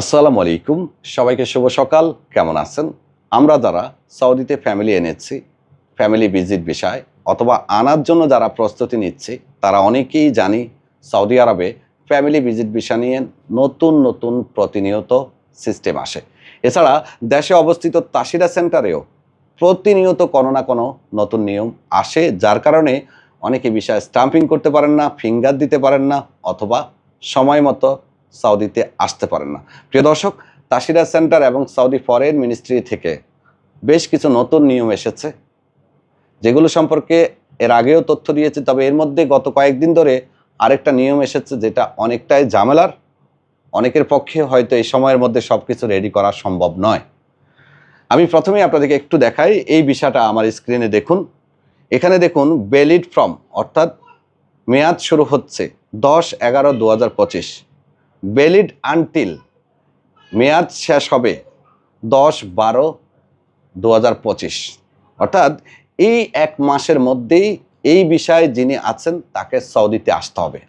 আসসালামু আলাইকুম। সবাইকে শুভ সকাল। কেমন আছেন? আমরা যারা সৌদিতে ফ্যামিলি এনেছি ফ্যামিলি ভিজিট বিষয়, অথবা আনার জন্য যারা প্রস্তুতি নিচ্ছি, তারা অনেকেই জানি সৌদি আরবে ফ্যামিলি ভিজিট বিষয় নিয়ে নতুন নতুন প্রতিনিয়ত সিস্টেম আসে। এছাড়া দেশে অবস্থিত তাসিরা সেন্টারেও প্রতিনিয়ত কোনো না কোনো নতুন নিয়ম আসে, যার কারণে অনেকে বিষয় স্টাম্পিং করতে পারেন না ফিঙ্গার দিতে পারেন না, অথবা সময় মতো সৌদিতে আসতে পারেন না। প্রিয় দর্শক, তাসিরা সেন্টার এবং সৌদি ফরেন মিনিস্ট্রি থেকে বেশ কিছু নতুন নিয়ম এসেছে, যেগুলো সম্পর্কে এর আগেও তথ্য দিয়েছে, তবে এর মধ্যে গত কয়েকদিন ধরে আরেকটা নিয়ম এসেছে যেটা অনেকটাই ঝামেলার। অনেকের পক্ষে হয়তো এই সময়ের মধ্যে সব কিছু রেডি করা সম্ভব নয়। আমি প্রথমেই আপনাদেরকে একটু দেখাই এই বিষয়টা আমার স্ক্রিনে দেখুন। এখানে দেখুন বেলিড ফ্রম অর্থাৎ মেয়াদ শুরু হচ্ছে দশ এগারো দু ভ্যালিড আনটিল মেয়াদ শেষ হবে দশ বারো দু হাজার পঁচিশ। অর্থাৎ এই এক মাসের মধ্যেই এই বিষয়ে যিনি আছেন তাকে সৌদিতে আসতে হবে।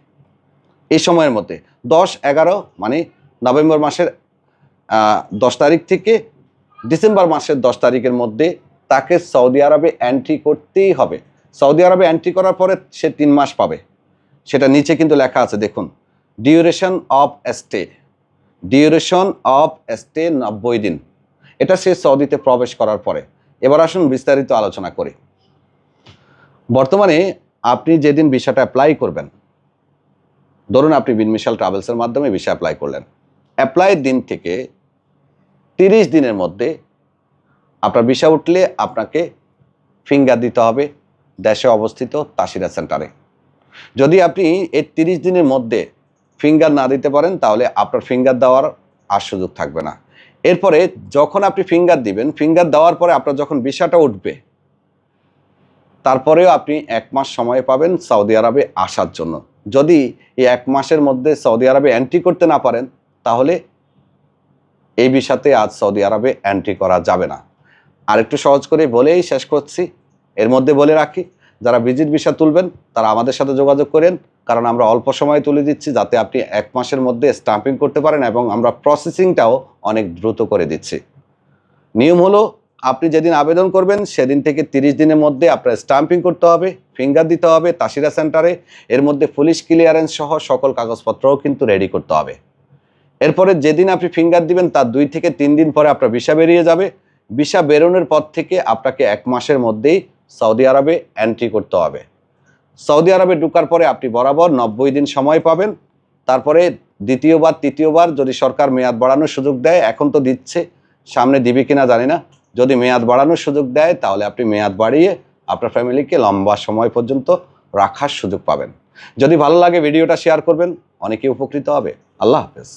এই সময়ের মধ্যে দশ এগারো মানে নভেম্বর মাসের দশ তারিখ থেকে ডিসেম্বর মাসের দশ তারিখের মধ্যে তাকে সৌদি আরবে এন্ট্রি করতেই হবে। সৌদি আরবে এন্ট্রি করার পরে সে তিন মাস পাবে। সেটা নিচে কিন্তু লেখা আছে, দেখুন। Duration of stay duration of stay নব্বই দিন। এটা সে সৌদিতে প্রবেশ করার পরে। এবার আসুন বিস্তারিত আলোচনা করি। বর্তমানে আপনি যেদিন ভিসাটা অ্যাপ্লাই করবেন, ধরুন আপনি বিনমিশাল ট্রাভেলসের মাধ্যমে ভিসা অ্যাপ্লাই করলেন। অ্যাপ্লাইয়ের দিন থেকে তিরিশ দিনের মধ্যে আপনার ভিসা উঠলে আপনাকে ফিঙ্গার দিতে হবে দেশে অবস্থিত তাসিরা সেন্টারে। যদি আপনি এই তিরিশ দিনের মধ্যে ফিঙ্গার না দিতে পারেন, তাহলে আপনার ফিঙ্গার দেওয়ার আর সুযোগ থাকবে না। এরপরে যখন আপনি ফিঙ্গার দিবেন ফিঙ্গার দেওয়ার পরে আপনার যখন ভিসাটা উঠবে, তারপরেও আপনি এক মাস সময় পাবেন সৌদি আরবে আসার জন্য। যদি এই এক মাসের মধ্যে সৌদি আরবে এন্ট্রি করতে না পারেন, তাহলে এই বিষাতে আজ সৌদি আরবে এন্ট্রি করা যাবে না। আর একটু সহজ করে বলেই শেষ করছি। এর মধ্যে বলে রাখি, যারা ভিজিট ভিসা তুলবেন, তারা আমাদের সাথে যোগাযোগ করেন। কারণ আমরা অল্প সময় তুলে দিচ্ছি যাতে আপনি এক মাসের মধ্যে স্টাম্পিং করতে পারেন এবং আমরা প্রসেসিংটাও অনেক দ্রুত করে দিচ্ছি। নিয়ম হলো, আপনি যেদিন আবেদন করবেন, সেদিন থেকে তিরিশ দিনের মধ্যে আপনার স্টাম্পিং করতে হবে ফিঙ্গার দিতে হবে তাসিরা সেন্টারে, এর মধ্যে পুলিশ ক্লিয়ারেন্স সহ সকল কাগজপত্রও কিন্তু রেডি করতে হবে। এরপরে যেদিন আপনি ফিঙ্গার দিবেন, তার দুই থেকে তিন দিন পরে আপনার ভিসা বেরিয়ে যাবে। ভিসা বেরোনোর পর থেকে আপনাকে এক মাসের মধ্যেই সৌদি আরবে এন্ট্রি করতে হবে। সৌদি আরবে ঢুকার পরে আপনি বরাবর নব্বই দিন সময় পাবেন। তারপরে দ্বিতীয়বার, তৃতীয়বার যদি সরকার মেয়াদ বাড়ানোর সুযোগ দেয়, এখন তো দিচ্ছে। সামনে দিবে কিনা জানি না। যদি মেয়াদ বাড়ানোর সুযোগ দেয়, তাহলে আপনি মেয়াদ বাড়িয়ে আপনার ফ্যামিলিকে লম্বা সময় পর্যন্ত রাখার সুযোগ পাবেন। যদি ভালো লাগে ভিডিওটা শেয়ার করবেন অনেকে উপকৃত হবে। আল্লাহ হাফেজ।